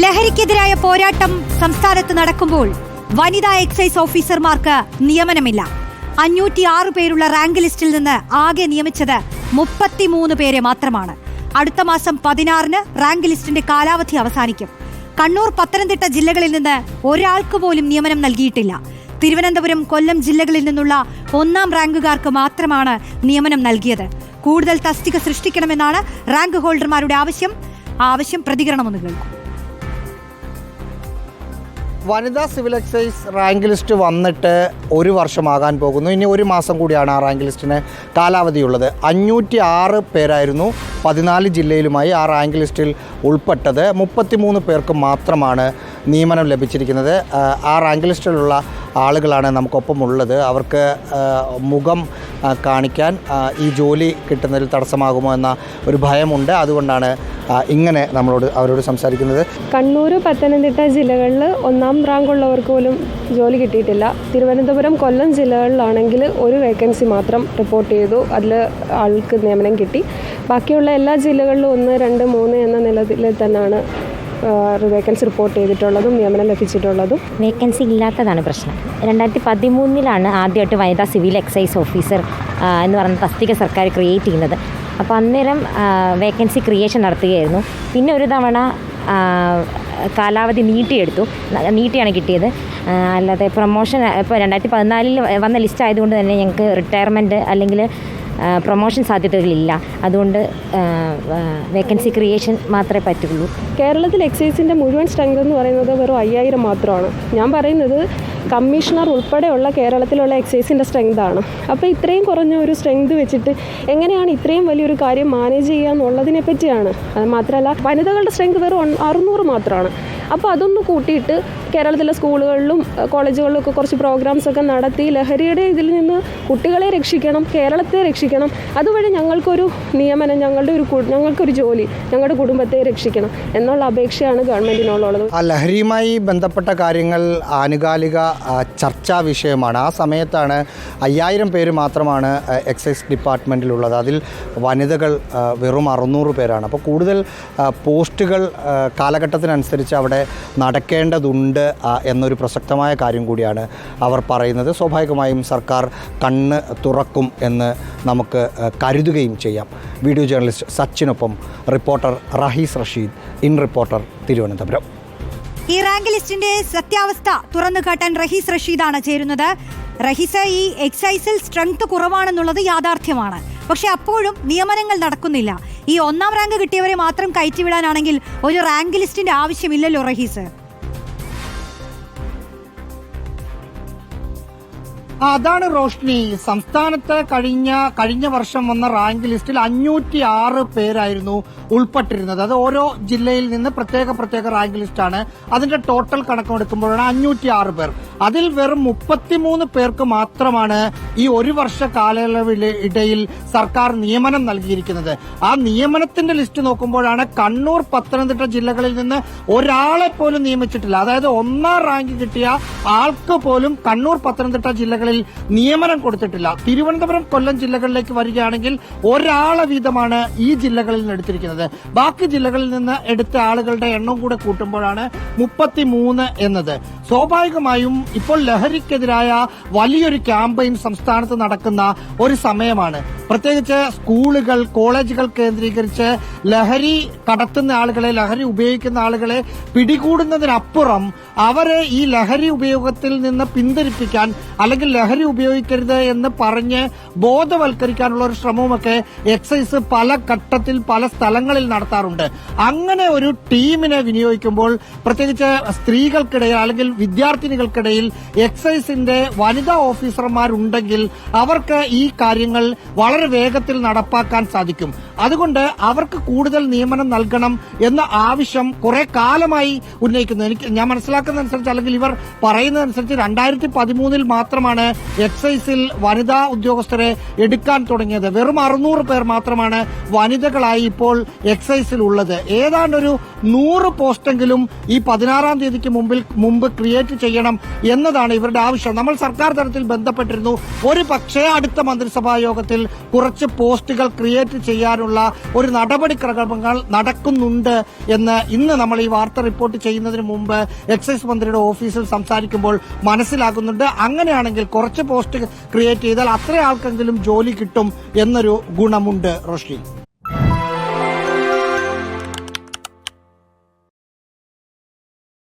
ലഹരിക്കെതിരായ പോരാട്ടം സംസ്ഥാനത്ത് നടക്കുമ്പോൾ വനിതാ എക്സൈസ് ഓഫീസർമാർക്ക് നിയമനമില്ല. അഞ്ഞൂറ്റി ആറ് പേരുള്ള റാങ്ക് ലിസ്റ്റിൽ നിന്ന് ആകെ നിയമിച്ചത് മുപ്പത്തിമൂന്ന് പേരെ മാത്രമാണ്. അടുത്ത മാസം പതിനാറിന് റാങ്ക് ലിസ്റ്റിന്റെ കാലാവധി അവസാനിക്കും. കണ്ണൂർ പത്തനംതിട്ട ജില്ലകളിൽ നിന്ന് ഒരാൾക്ക് പോലും നിയമനം നൽകിയിട്ടില്ല. തിരുവനന്തപുരം കൊല്ലം ജില്ലകളിൽ നിന്നുള്ള ഒന്നാം റാങ്കുകാർക്ക് മാത്രമാണ് നിയമനം നൽകിയത്. കൂടുതൽ തസ്തിക സൃഷ്ടിക്കണമെന്നാണ് റാങ്ക് ഹോൾഡർമാരുടെ ആവശ്യം. ആവശ്യം പ്രതികരണമൊന്നും കേൾക്കും. വനിതാ സിവിൽ എക്സൈസ് റാങ്ക് ലിസ്റ്റ് വന്നിട്ട് ഒരു വർഷമാകാൻ പോകുന്നു. ഇനി ഒരു മാസം കൂടിയാണ് ആ റാങ്ക് ലിസ്റ്റിന് കാലാവധിയുള്ളത്. അഞ്ഞൂറ്റി ആറ് പേരായിരുന്നു പതിനാല് ജില്ലയിലുമായി ആ റാങ്ക് ലിസ്റ്റിൽ ഉൾപ്പെട്ടത്. മുപ്പത്തിമൂന്ന് പേർക്ക് മാത്രമാണ് നിയമനം ലഭിച്ചിരിക്കുന്നത്. ആ, റാങ്ക് ലിസ്റ്റിലുള്ള ആളുകളാണ് നമുക്കൊപ്പം ഉള്ളത് അവർക്ക് മുഖം കാണിക്കാൻ ഈ ജോലി കിട്ടുന്നതിൽ തടസ്സമാകുമോ എന്ന ഒരു ഭയമുണ്ട്. അതുകൊണ്ടാണ് ഇങ്ങനെ നമ്മളോട് അവരോട് സംസാരിക്കുന്നത്. കണ്ണൂർ പത്തനംതിട്ട ജില്ലകളിൽ ഒന്നാം റാങ്ക് ഉള്ളവർക്ക് പോലും ജോലി കിട്ടിയിട്ടില്ല. തിരുവനന്തപുരം കൊല്ലം ജില്ലകളിലാണെങ്കിൽ ഒരു വേക്കൻസി മാത്രം റിപ്പോർട്ട് ചെയ്തു. അതിൽ ആൾക്ക് നിയമനം കിട്ടി. ബാക്കിയുള്ള എല്ലാ ജില്ലകളിലും ഒന്ന് രണ്ട് മൂന്ന് എന്ന നിലയിൽ തന്നെയാണ് വേക്കൻസി റിപ്പോർട്ട് ചെയ്തിട്ടുള്ളതും നിയമനം ലഭിച്ചിട്ടുള്ളതും. വേക്കൻസി ഇല്ലാത്തതാണ് പ്രശ്നം. രണ്ടായിരത്തി പതിമൂന്നിലാണ് ആദ്യമായിട്ട് വനിതാ സിവിൽ എക്സൈസ് ഓഫീസർ എന്ന് പറഞ്ഞ തസ്തിക സർക്കാർ ക്രിയേറ്റ് ചെയ്യുന്നത്. അപ്പോൾ അന്നേരം വേക്കൻസി ക്രിയേഷൻ നടത്തുകയായിരുന്നു. പിന്നെ ഒരു തവണ കാലാവധി നീട്ടിയെടുത്തു. നീട്ടിയാണ് കിട്ടിയത്. അല്ലാതെ പ്രൊമോഷൻ ഇപ്പോൾ രണ്ടായിരത്തി പതിനാലിൽ വന്ന ലിസ്റ്റ് ആയതുകൊണ്ട് തന്നെ ഞങ്ങൾക്ക് റിട്ടയർമെന്റ് അല്ലെങ്കിൽ പ്രൊമോഷൻ സാധ്യതകളില്ല. അതുകൊണ്ട് വേക്കൻസി ക്രിയേഷൻ മാത്രമേ പറ്റുള്ളൂ. കേരളത്തിൽ എക്സൈസിന്റെ മുഴുവൻ സ്ട്രെങ്ത് എന്ന് പറയുന്നത് വെറും അയ്യായിരം മാത്രമാണ്. ഞാൻ പറയുന്നത് കമ്മീഷണർ ഉൾപ്പെടെയുള്ള കേരളത്തിലുള്ള എക്സൈസിന്റെ സ്ട്രെങ്താണ് അപ്പോൾ ഇത്രയും കുറഞ്ഞ ഒരു സ്ട്രെങ്ത് വെച്ചിട്ട് എങ്ങനെയാണ് ഇത്രയും വലിയൊരു കാര്യം മാനേജ് ചെയ്യുക എന്നുള്ളതിനെ പറ്റിയാണ്. അത് മാത്രമല്ല വനിതകളുടെ സ്ട്രെങ്ത് വെറും അറുന്നൂറ് മാത്രമാണ്. അപ്പോൾ അതൊന്ന് കൂട്ടിയിട്ട് കേരളത്തിലെ സ്കൂളുകളിലും കോളേജുകളിലും ഒക്കെ കുറച്ച് പ്രോഗ്രാംസ് ഒക്കെ നടത്തി ലഹരിയുടെ ഇതിൽ നിന്ന് കുട്ടികളെ രക്ഷിക്കണം കേരളത്തെ രക്ഷിക്കണം. അതുവഴി ഞങ്ങൾക്കൊരു നിയമനം ഞങ്ങളുടെ ഒരു ഞങ്ങൾക്കൊരു ജോലി ഞങ്ങളുടെ കുടുംബത്തെ രക്ഷിക്കണം എന്നുള്ള അപേക്ഷയാണ് ഗവൺമെന്റിനോടുള്ളത് ആ ലഹരിയുമായി ബന്ധപ്പെട്ട കാര്യങ്ങൾ ആനുകാലിക ചർച്ചാ വിഷയമാണ്. ആ സമയത്താണ് അയ്യായിരം പേര് മാത്രമാണ് എക്സൈസ് ഡിപ്പാർട്ട്മെന്റിലുള്ളത് അതിൽ വനിതകൾ വെറും അറുന്നൂറ് പേരാണ്. അപ്പോൾ കൂടുതൽ പോസ്റ്റുകൾ കാലഘട്ടത്തിനനുസരിച്ച് അവിടെ നടക്കേണ്ടതുണ്ട് എന്നൊരു പ്രസക്തമായ കാര്യം കൂടിയാണ് അവർ പറയുന്നത്. സ്വാഭാവികമായും സർക്കാർ കണ്ണ് തുറക്കും എന്ന് നമുക്ക് കരുതുകയും ചെയ്യാം. Video journalist സച്ചിനൊപ്പം reporter Raheez Rasheed in reporter Thiruvananthapuram. ഈ റാങ്ക് ലിസ്റ്റിന്റെ സത്യാവസ്ഥ തുറന്നു കാട്ടാൻ റഹീസ് റഷീദാണ് ചേരുന്നത്. റഹീസ് ഈ എക്സൈസിൽ സ്ട്രെങ്ത് കുറവാണെന്നുള്ളത് യാഥാർത്ഥ്യമാണ്. പക്ഷെ അപ്പോഴും നിയമനങ്ങൾ നടക്കുന്നില്ല. ഈ ഒന്നാം റാങ്ക് കിട്ടിയവരെ മാത്രം കയറ്റിവിടാനാണെങ്കിൽ ഒരു റാങ്ക് ലിസ്റ്റിന്റെ ആവശ്യമില്ലല്ലോ റഹീസ്. അതാണ് റോഷ്നി. സംസ്ഥാനത്ത് കഴിഞ്ഞ കഴിഞ്ഞ വർഷം വന്ന റാങ്ക് ലിസ്റ്റിൽ അഞ്ഞൂറ്റി ആറ് പേരായിരുന്നു ഉൾപ്പെട്ടിരുന്നത്. അത് ഓരോ ജില്ലയിൽ നിന്ന് പ്രത്യേക പ്രത്യേക റാങ്ക് ലിസ്റ്റാണ്. അതിന്റെ ടോട്ടൽ കണക്കെടുക്കുമ്പോഴാണ് അഞ്ഞൂറ്റി ആറ് പേർ. അതിൽ വെറും മുപ്പത്തിമൂന്ന് പേർക്ക് മാത്രമാണ് ഈ ഒരു വർഷ കാലയളവിൽ ഇടയിൽ സർക്കാർ നിയമനം നൽകിയിരിക്കുന്നത്. ആ നിയമനത്തിന്റെ ലിസ്റ്റ് നോക്കുമ്പോഴാണ് കണ്ണൂർ പത്തനംതിട്ട ജില്ലകളിൽ നിന്ന് ഒരാളെ പോലും നിയമിച്ചിട്ടില്ല. അതായത് ഒന്നാം റാങ്ക് കിട്ടിയ ആൾക്ക് പോലും കണ്ണൂർ പത്തനംതിട്ട ജില്ലകളിൽ നിയമനം കൊടുത്തിട്ടില്ല. തിരുവനന്തപുരം കൊല്ലം ജില്ലകളിലേക്ക് വരികയാണെങ്കിൽ ഒരാളെ വീതമാണ് ഈ ജില്ലകളിൽ നിന്ന് എടുത്തിരിക്കുന്നത്. ബാക്കി ജില്ലകളിൽ നിന്ന് എടുത്ത ആളുകളുടെ എണ്ണം കൂടെ കൂട്ടുമ്പോഴാണ് മുപ്പത്തിമൂന്ന് എന്നത്. സ്വാഭാവികമായും ഇപ്പോൾ ലഹരിക്കെതിരായ വലിയൊരു ക്യാമ്പയിൻ സംസ്ഥാനത്ത് നടക്കുന്ന ഒരു സമയമാണ്. പ്രത്യേകിച്ച് സ്കൂളുകൾ കോളേജുകൾ കേന്ദ്രീകരിച്ച് ലഹരി കടത്തുന്ന ആളുകളെ ലഹരി ഉപയോഗിക്കുന്ന ആളുകളെ പിടികൂടുന്നതിനപ്പുറം അവരെ ഈ ലഹരി ഉപയോഗത്തിൽ നിന്ന് പിന്തിരിപ്പിക്കാൻ അല്ലെങ്കിൽ ലഹരി ഉപയോഗിക്കരുത് എന്ന് പറഞ്ഞ് ബോധവൽക്കരിക്കാനുള്ള ഒരു ശ്രമവുമൊക്കെ എക്സൈസ് പല ഘട്ടത്തിൽ പല സ്ഥലങ്ങളിൽ നടത്താറുണ്ട്. അങ്ങനെ ഒരു ടീമിനെ വിനിയോഗിക്കുമ്പോൾ പ്രത്യേകിച്ച് സ്ത്രീകൾക്കിടയിൽ അല്ലെങ്കിൽ വിദ്യാർത്ഥിനികൾക്കിടയിൽ എക്സൈസിന്റെ വനിതാ ഓഫീസർമാരുണ്ടെങ്കിൽ അവർക്ക് ഈ കാര്യങ്ങൾ വളരെ വേഗത്തിൽ നടപ്പാക്കാൻ സാധിക്കും. അതുകൊണ്ട് അവർക്ക് കൂടുതൽ നിയമനം നൽകണം എന്ന ആവശ്യം കുറെ കാലമായി ഉന്നയിക്കുന്നു. എനിക്ക് ഞാൻ മനസ്സിലാക്കുന്നതനുസരിച്ച് അല്ലെങ്കിൽ ഇവർ പറയുന്നതനുസരിച്ച് രണ്ടായിരത്തി പതിമൂന്നിൽ മാത്രമാണ് എക്സൈസിൽ വനിതാ ഉദ്യോഗസ്ഥരെ എടുക്കാൻ തുടങ്ങിയത്. വെറും അറുന്നൂറ് പേർ മാത്രമാണ് വനിതകളായി ഇപ്പോൾ എക്സൈസിൽ ഉള്ളത് ഏതാണ്ട് ഒരു നൂറ് പോസ്റ്റെങ്കിലും ഈ പതിനാറാം തീയതിക്ക് മുമ്പിൽ മുമ്പ് ക്രിയേറ്റ് ചെയ്യണം എന്നതാണ് ഇവരുടെ ആവശ്യം. നമ്മൾ സർക്കാർ തലത്തിൽ ബന്ധപ്പെട്ടിരുന്നു. ഒരു പക്ഷേ അടുത്ത മന്ത്രിസഭാ യോഗത്തിൽ കുറച്ച് പോസ്റ്റുകൾ ക്രിയേറ്റ് ചെയ്യാനുള്ള നിയമിക്കാനുള്ള ഒരു നടപടിക്രമങ്ങൾ നടക്കുന്നുണ്ട് എന്ന് ഇന്ന് നമ്മൾ ഈ വാർത്ത റിപ്പോർട്ട് ചെയ്യുന്നതിന് മുമ്പ് എക്സൈസ് മന്ത്രിയുടെ ഓഫീസിൽ സംസാരിക്കുമ്പോൾ മനസ്സിലാകുന്നുണ്ട്. അങ്ങനെയാണെങ്കിൽ കുറച്ച് പോസ്റ്റ് ക്രിയേറ്റ് ചെയ്താൽ അത്ര ആൾക്കെങ്കിലും ജോലി കിട്ടും എന്നൊരു ഗുണമുണ്ട് റോഷ്നി.